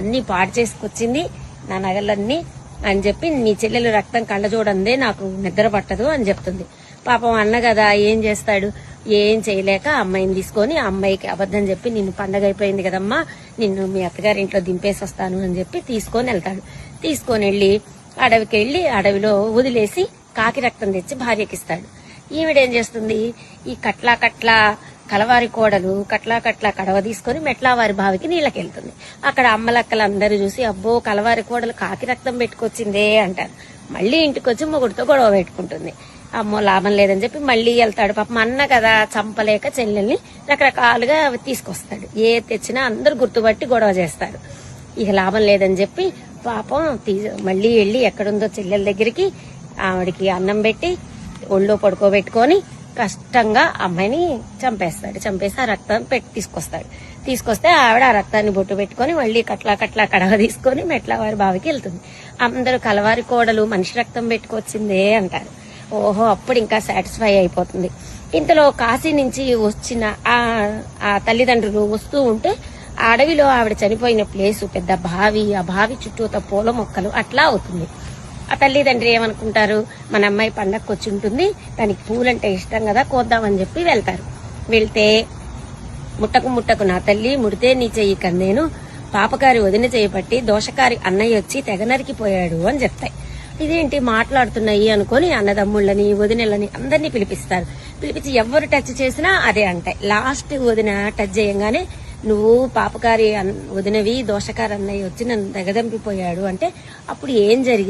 అన్ని పాడు చేసుకొచ్చింది నా నగలన్నీ అని చెప్పి నీ చెల్లెలు రక్తం కళ్ళ చూడందే నాకు నిద్ర పట్టదు అని చెప్తుంది. పాపం అన్న కదా ఏం చేస్తాడు? ఏం చేయలేక అమ్మాయిని తీసుకొని అమ్మాయికి అబద్ధం చెప్పి నిన్ను పండగ అయిపోయింది కదమ్మా నిన్ను మీ అత్తగారి ఇంట్లో దింపేసి వస్తాను అని చెప్పి తీసుకొని వెళ్తాడు. తీసుకొని వెళ్ళి అడవికి వెళ్ళి అడవిలో వదిలేసి కాకి రక్తం తెచ్చి భార్యకిస్తాడు. ఈవిడేం చేస్తుంది? ఈ కట్లా కట్లా కలవారి కోడలు కట్లా కట్లా కడవ తీసుకొని మెట్లవారి బావికి నీళ్ళకెళ్తుంది. అక్కడ అమ్మలక్కలు అందరూ చూసి అబ్బో కలవారి కోడలు కాకి రక్తం పెట్టుకొచ్చిందే అంటారు. మళ్ళీ ఇంటికి వచ్చి మొగుడితో గొడవ పెట్టుకుంటుంది. అమ్మో లాభం లేదని చెప్పి మళ్ళీ వెళ్తాడు. పాపం అన్న కదా చంపలేక చెల్లెల్ని రకరకాలుగా తీసుకొస్తాడు. ఏ తెచ్చినా అందరు గుర్తుపట్టి గొడవ చేస్తారు. ఇక లాభం లేదని చెప్పి పాపం తీ- మళ్ళీ వెళ్ళి ఎక్కడుందో చెల్లెల దగ్గరికి ఆవిడకి అన్నం పెట్టి ఒళ్ళో పడుకోబెట్టుకొని కష్టంగా అమ్మాయిని చంపేస్తాడు. చంపేసి ఆ రక్తం పెట్టి తీసుకొస్తాడు. తీసుకొస్తే ఆవిడ ఆ రక్తాన్ని బొట్టు పెట్టుకొని మళ్ళీ కట్లా కట్లా కడవ తీసుకొని మెట్లవారి బావికి వెళ్తుంది. అందరూ కలవారి కోడలు మనిషి రక్తం పెట్టుకొచ్చిందే అంటారు. ఓహో అప్పుడు ఇంకా సాటిస్ఫై అయిపోతుంది. ఇంతలో కాశీ నుంచి వచ్చిన ఆ తల్లిదండ్రులు వస్తూ ఉంటే అడవిలో ఆవిడ చనిపోయిన ప్లేసు పెద్ద బావి ఆ బావి చుట్టూత పూల మొక్కలు అట్లా అవుతుంది. ఆ తల్లిదండ్రి ఏమనుకుంటారు? మన అమ్మాయి పండగకు వచ్చి ఉంటుంది దానికి పూలంటే ఇష్టం కదా కోద్దామని చెప్పి వెళ్తారు. వెళ్తే ముట్టకు ముట్టకు నా తల్లి ముడితే నీ చెయ్యి కందేను. పాపకారి వదిన చేయబట్టి దోషకారి అన్నయ్య వచ్చి తెగ నరికిపోయాడు అని చెప్తాయి. ఇదేంటి మాట్లాడుతున్నాయి అనుకొని అన్నదమ్ముళ్ళని వదినలని అందరినీ పిలిపిస్తారు. పిలిపించి ఎవరు టచ్ చేసినా అదే అంటాయి. లాస్ట్ వదిన టచ్ చేయంగానే నువ్వు పాపకారి అన్- వదినవి దోషకారి అన్నయ్య వచ్చి నన్ను తెగదంపిపోయాడు అంటే అప్పుడు ఏం జరిగింది